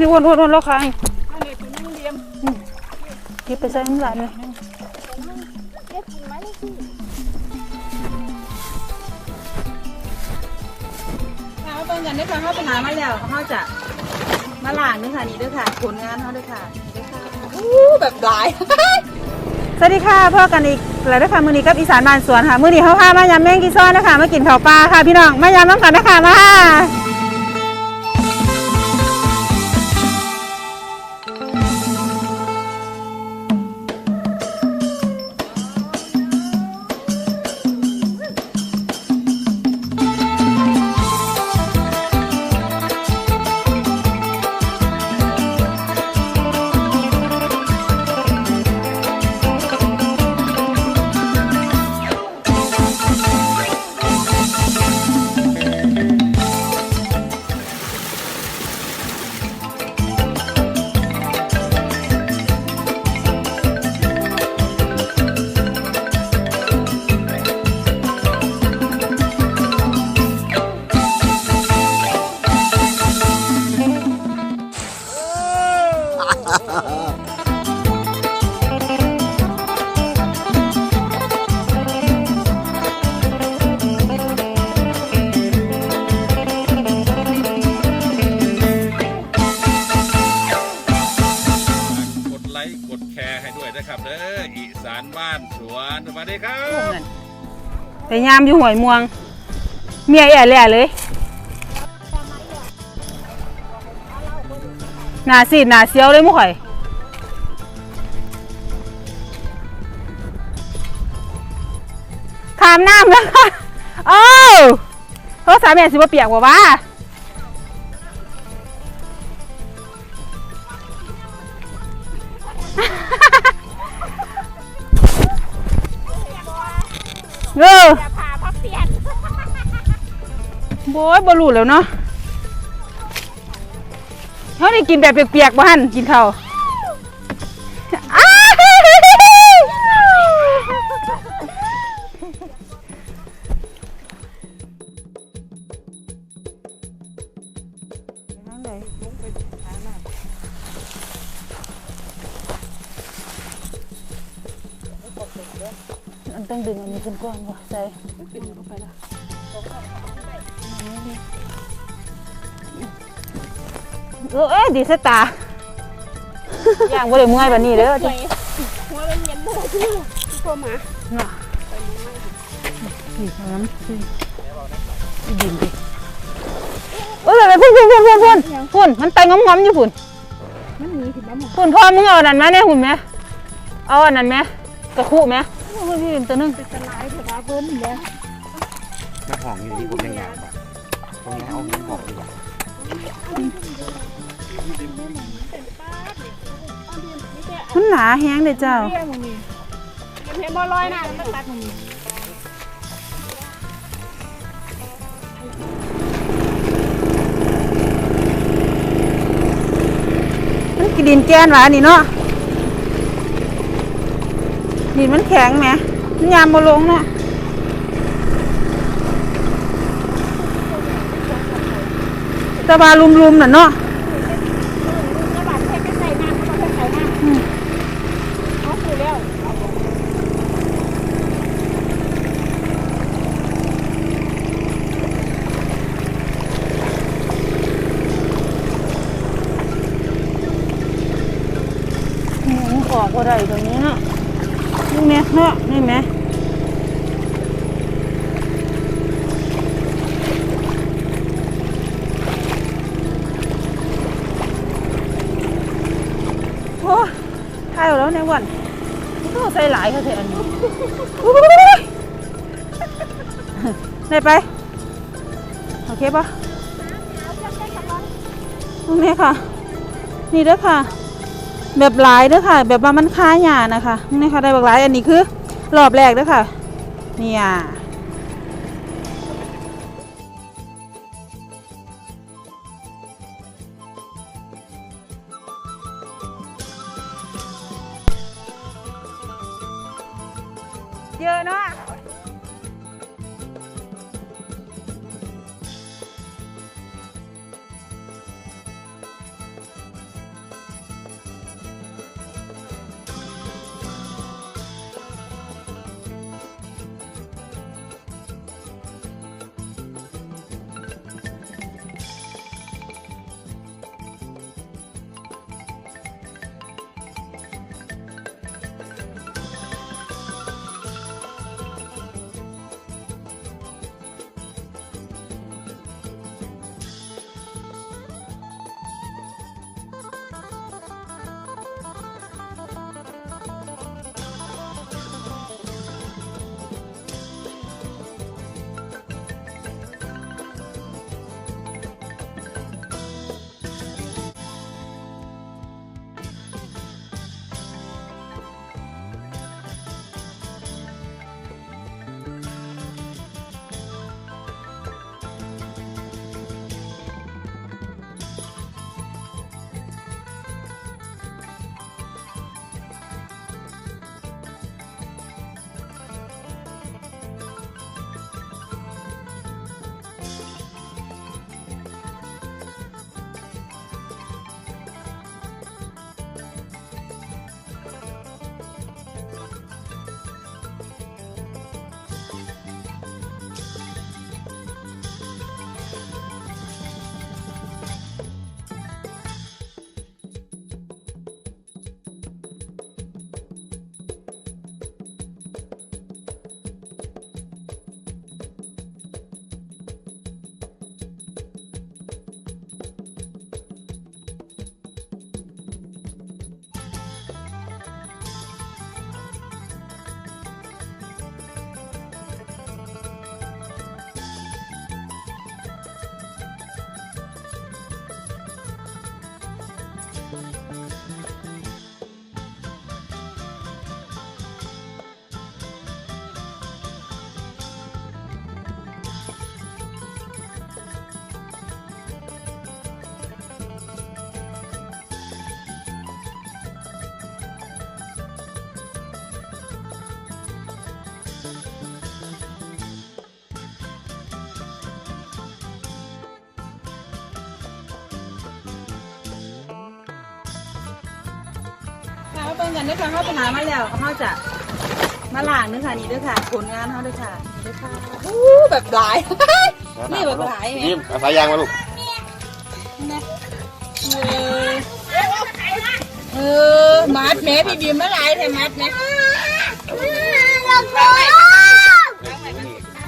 นี่วนวนวนแล้วค่ะอันนี้ตัวนึงเดียมเก็บไปใส่น้ำลายเลยเก็บกิ่งไม้เลยสิค่ะเอาเบิ่งกันด้วยค่ะเขาไปหามาแล้วเขาจะมาล้างด้วยค่ะนี่ด้วยค่ะผลงานเขาด้วยค่ะนี่ด้วยค่ะอู้แบบหลายสวัสดีค่ะพ่อกันอีกแล้วนะคะมื้อนี้กับอีสานบ้านสวนค่ะมื้อนี้เขาพามายำแมงกีซ้อนนะคะมากินข้าวปลาค่ะพี่น้องมายำน้ำกันนะคะมา กดแชร์ให้ด้วยนะครับเด้ออีสานบ้านสวนสวัสดีครับแต่ยามอยู่หวยม่วง เมียแอ่แหล่เลยหนาซีหนาเซียวเลยมุข่อยขามน้ำแล้วค่ะโอ้โทรศัพท์แม่สิบ่เปียกบ่วะ เอออย่าผ่าพักเปลี่ยนโบยบรูแล้วเนาะเขาได้กินแบบเปียกๆบ่หันกินข้าว มันต้องดึงอันนี้ขึ้นก่อนว่ะใส่ดึงเข้าไปละเออเอ้ยดีสตาอย่างบ่ได้เมื่อยแบบนี้เด้อจ้ะหัวเป็นเย็นโม่ที่โทรมาน่ะนี่น้ำสิอีดินดิเอ้ยไปพุ่นพุ่นพุ่นพุ่นพุ่นพุ่นมันไตงอมๆอยู่พุ่นมันมีถึงบ้านหมดพุ่นพ่อมึงเอาอันนั้นมาเนี่ยหุ่นไหมเอาอันนั้นไหมกระคู่ไหม โอ้ยพี่ตัวนึงเป็นสลายเถอะครับเพิ่นเนี่ยน้ำหอมอยู่ที่ผมยังอยากแบบตรงนี้เอาน้ำหอมดีกว่ามันหนาแห้งเลยเจ้าเรียกมึงนี่เห็นบ่ลอยน่ะมันตัดมึงนี่มันกินดินแกนหวานี่เนาะดินมันแข็งไหมมัน ยามบ่ลงเนะตะบาลุมๆน่ะเนาะระบาดเทไปใส่น้ำก็ไปใส่น้ำเออแล้วหมุนออกก็ได้ตัวนี้เนาะ นี่ไหมเนาะนี่ไหมโอ้ทายแล้วในวันมันก็ใส่หลายค่ะเถอะอันนี้ได้ไป โอเคปะนี่ค่ะ นี่เด้อค่ะ แบบหลายเด้อค่ะ แบบว่ามันค้าหยานะคะนี่ค่ะได้แบบหลายอันนี้คือรอบแรกเด้อค่ะเนี่ยเยอะเนาะ เบิ่งกันนะคะเขาไปหามาแล้วเขาจะมาล้างเด้อค่ะนี่เด้อค่ะผลงานเขาเด้อค่ะนี่เด้อค่ะอู้แบบหลาย นี่แบบหลายไหมยิ้มเอาสายยางมาลูกเออเออมัดแม่พี่บีมมาหลายแท้มัดแม่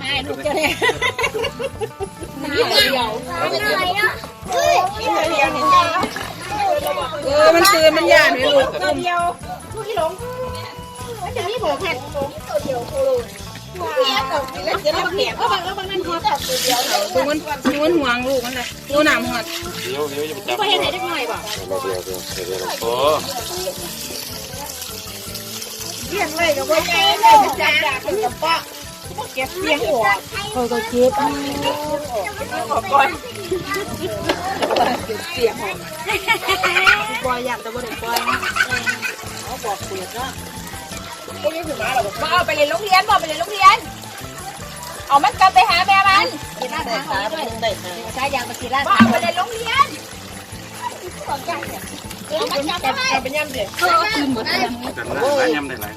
ให้ลูกเจ้าเนี่ยนี่เดียวนี่เดียวเนี่ย เออมันตื่นมันย่านให้ลูกตัวเดียวลูกที่หลงมันจะมีหัวแผ่นตัวเดียวโคโลเนี่ยตกแล้วจะรับเขียนก็บางแล้วบางนั่นเขาตกตัวเดียวดูมันดูมันห่วงลูกมันเลยดูหนามหัดเดี๋ยวเดี๋ยวจะไปจับก็เห็นไหนได้หน่อยบ่เดี๋ยวเดี๋ยวเดี๋ยวโอ้เลี้ยงเลยกับว่าใจเลยจ้ากับป้า เก็บเลี้ยงหัวคอยก็เก็บก่อนเสียงหอมปล่อยอยากแต่บ่ได้ปล่อยนะมาเอาไปเรียนโรงเรียนบอกไปเรียนโรงเรียนเอามันกลับไปหาแม่มันกินร้านทางด้วยใช้ยางมากินร้านทางไปเรียนโรงเรียนเอามันกลับไปให้เป็นยำเด็ดจับหน้าหลายยำได้หลาย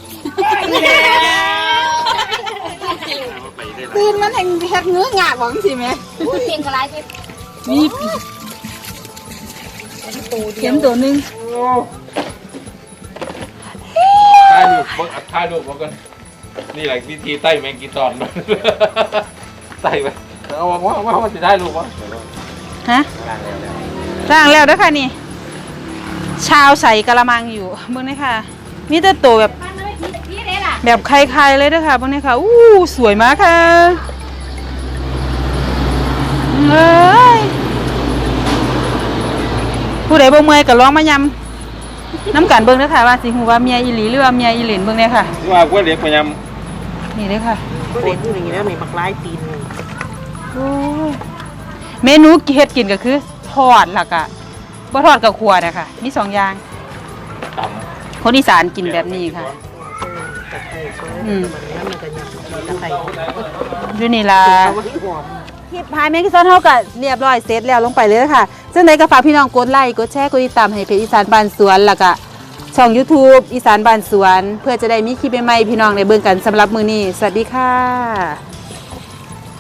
เอาไปได้หลาย ตื่น มันแห่งแฮกเงื้องากหวังสิแม่เพียงกระไรที่นี่เข็มตัวหนึงถ่ายรูปเบิ่งอัดถ่ายรูปมากันนี่แหละวิธีไต่แมงกีตอนไต่ไปเอาว่าว่าว่ามันจะได้รูปวะฮะล่างแล้วแล้วล้างแล้วเด้อค่ะนี่ ชาวใส่กะละมังอยู่เบิ่งนี่ค่ะมีแต่ตัวแบบ มันไม่พี่พี่เด้ล่ะ แบบใครๆเลยเด้อค่ะเบิ่งนี่ค่ะอู้สวยมากค่ะ เอ้ยผู้ใดบ่เมื่อยก็ลองมายำน้ำกันเบิ่งเด้อค่ะว่าสิฮู้ว่าเมียอีหลีหรือว่าเมียอีเหลนเบิ่งเนี่ยค่ะ ว่าก๋วยเตี๋ยวพยายามนี่เด้อค่ะ ก็เด็ดอย่างนี้แล้วมีบักไล่ตีนโอ้ยเมนูเฮ็ดกินก็คือทอดแล้วก็บ่ทอดกับขัวนะคะมีสองอย่างต่คนอีสานกินแบบนี้ค่ะ ตะไคร้ซอยอืมมันน้ำมันจะหยับตะไคร้อยู่นี่ล่ะเอาไว้หอม คลิปพายแมงกิซอนเฮาก็เรียบร้อยเสร็จแล้วลงไปเลยค่ะ ซึ่งใดก็ฝากพี่น้องกดไลค์กดแชร์กดติดตามให้เพจอีสานบ้านสวนแล้วก็ช่อง YouTube อีสานบ้านสวน เพื่อจะได้มีคลิปใหม่ๆพี่น้องได้เบิ่งกันสำหรับมือนี้ สวัสดีค่ะ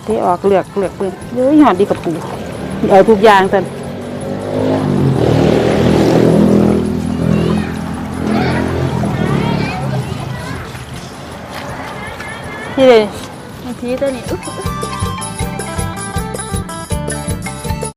เทออกเลือกเลือกเบิ่งเฮ้ยหอดดีกับปูเอาทุกอย่างซั่นนี่เลยทีตัวนี้